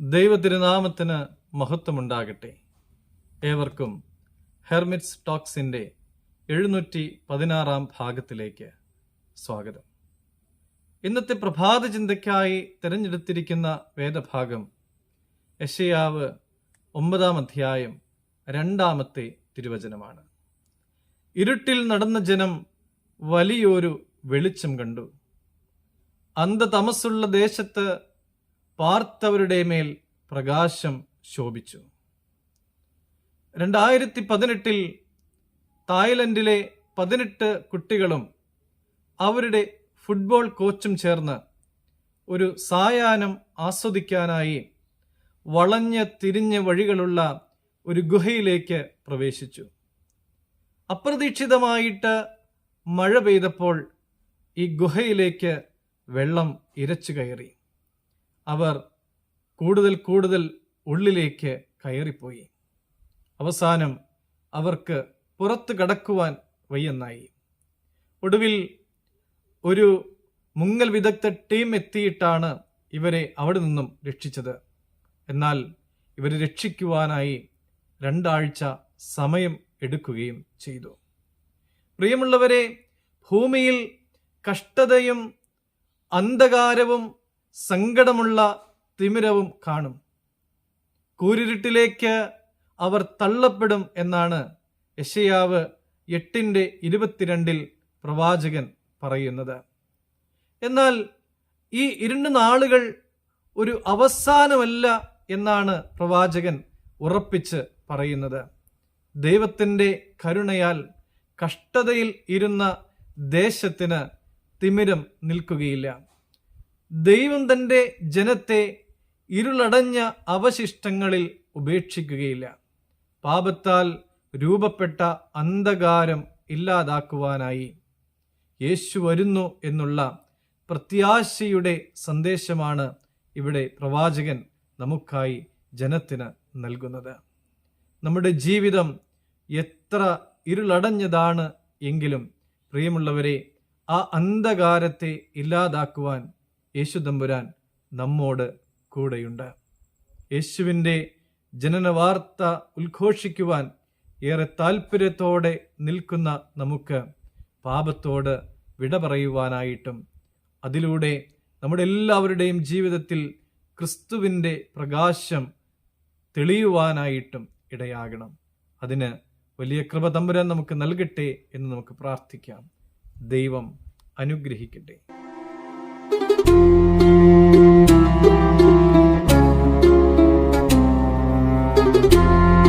ദൈവതിരുനാമത്തിന് മഹത്വമുണ്ടാകട്ടെ. ഏവർക്കും ഹെർമിറ്റ്സ് ടോക്സിന്റെ എഴുന്നൂറ്റി പതിനാറാം ഭാഗത്തിലേക്ക് സ്വാഗതം. ഇന്നത്തെ പ്രഭാത ചിന്തയ്ക്കായി തിരഞ്ഞെടുത്തിരിക്കുന്ന വേദഭാഗം യശയാവ് ഒമ്പതാം അധ്യായം രണ്ടാമത്തെ തിരുവചനമാണ്. ഇരുട്ടിൽ നടന്ന ജനം വലിയൊരു വെളിച്ചം കണ്ടു. അന്ധതമസ്സുള്ള ദേശത്ത് പാർത്തവരുടെ മേൽ പ്രകാശം ശോഭിച്ചു. രണ്ടായിരത്തി പതിനെട്ടിൽ തായ്ലൻഡിലെ പതിനെട്ട് കുട്ടികളും അവരുടെ ഫുട്ബോൾ കോച്ചും ചേർന്ന് ഒരു സായാഹ്നം ആസ്വദിക്കാനായി വളഞ്ഞ തിരിഞ്ഞ വഴികളുള്ള ഒരു ഗുഹയിലേക്ക് പ്രവേശിച്ചു. അപ്രതീക്ഷിതമായിട്ട് മഴ പെയ്തപ്പോൾ ഈ ഗുഹയിലേക്ക് വെള്ളം ഇരച്ചു കയറി. അവർ കൂടുതൽ കൂടുതൽ ഉള്ളിലേക്ക് കയറിപ്പോയി. അവസാനം അവർക്ക് പുറത്ത് കടക്കുവാൻ വയ്യെന്നായി. ഒടുവിൽ ഒരു മുങ്ങൽ വിദഗ്ധ ടീം എത്തിയിട്ടാണ് ഇവരെ അവിടെ നിന്നും രക്ഷിച്ചത്. എന്നാൽ ഇവരെ രക്ഷിക്കുവാനായി രണ്ടാഴ്ച സമയം എടുക്കുകയും ചെയ്തു. പ്രിയമുള്ളവരെ ഭൂമിയിൽ കഷ്ടതയും അന്ധകാരവും സങ്കടമുള്ള തിമിരവും കാണും. കൂരിരുട്ടിലേക്ക് അവർ തള്ളപ്പെടും എന്നാണ് യഷയാവ് എട്ടിന്റെ ഇരുപത്തിരണ്ടിൽ പ്രവാചകൻ പറയുന്നത്. എന്നാൽ ഈ ഇരുണ്ട നാളുകൾ ഒരു അവസാനമല്ല എന്നാണ് പ്രവാചകൻ ഉറപ്പിച്ച് പറയുന്നത്. ദൈവത്തിന്റെ കരുണയാൽ കഷ്ടതയിൽ ഇരുന്ന ദേശത്തിന് തിമിരം നിൽക്കുകയില്ല. ദൈവം തന്റെ ജനത്തെ ഇരുളടഞ്ഞ അവശിഷ്ടങ്ങളിൽ ഉപേക്ഷിക്കുകയില്ല. പാപത്താൽ രൂപപ്പെട്ട അന്ധകാരം ഇല്ലാതാക്കുവാനായി യേശു വരുന്നു എന്നുള്ള പ്രത്യാശയുടെ സന്ദേശമാണ് ഇവിടെ പ്രവാചകൻ നമുക്കായി ജനത്തിന് നൽകുന്നത്. നമ്മുടെ ജീവിതം എത്ര ഇരുളടഞ്ഞതാണ് എങ്കിലും പ്രിയമുള്ളവരെ ആ അന്ധകാരത്തെ ഇല്ലാതാക്കുവാൻ യേശു തമ്പുരാൻ നമ്മോട് കൂടെയുണ്ട്. യേശുവിന്റെ ജനനവാർത്ത ഉദ്ഘോഷിക്കുവാൻ ഏറെ താല്പര്യത്തോടെ നിൽക്കുന്ന നമുക്ക് പാപത്തോട് വിട പറയുവാനായിട്ടും അതിലൂടെ നമ്മുടെ എല്ലാവരുടെയും ജീവിതത്തിൽ ക്രിസ്തുവിന്റെ പ്രകാശം തെളിയുവാനായിട്ടും ഇടയാകണം. അതിന് വലിയ കൃപ തമ്പുരാൻ നമുക്ക് നൽകട്ടെ എന്ന് നമുക്ക് പ്രാർത്ഥിക്കാം. ദൈവം അനുഗ്രഹിക്കട്ടെ. you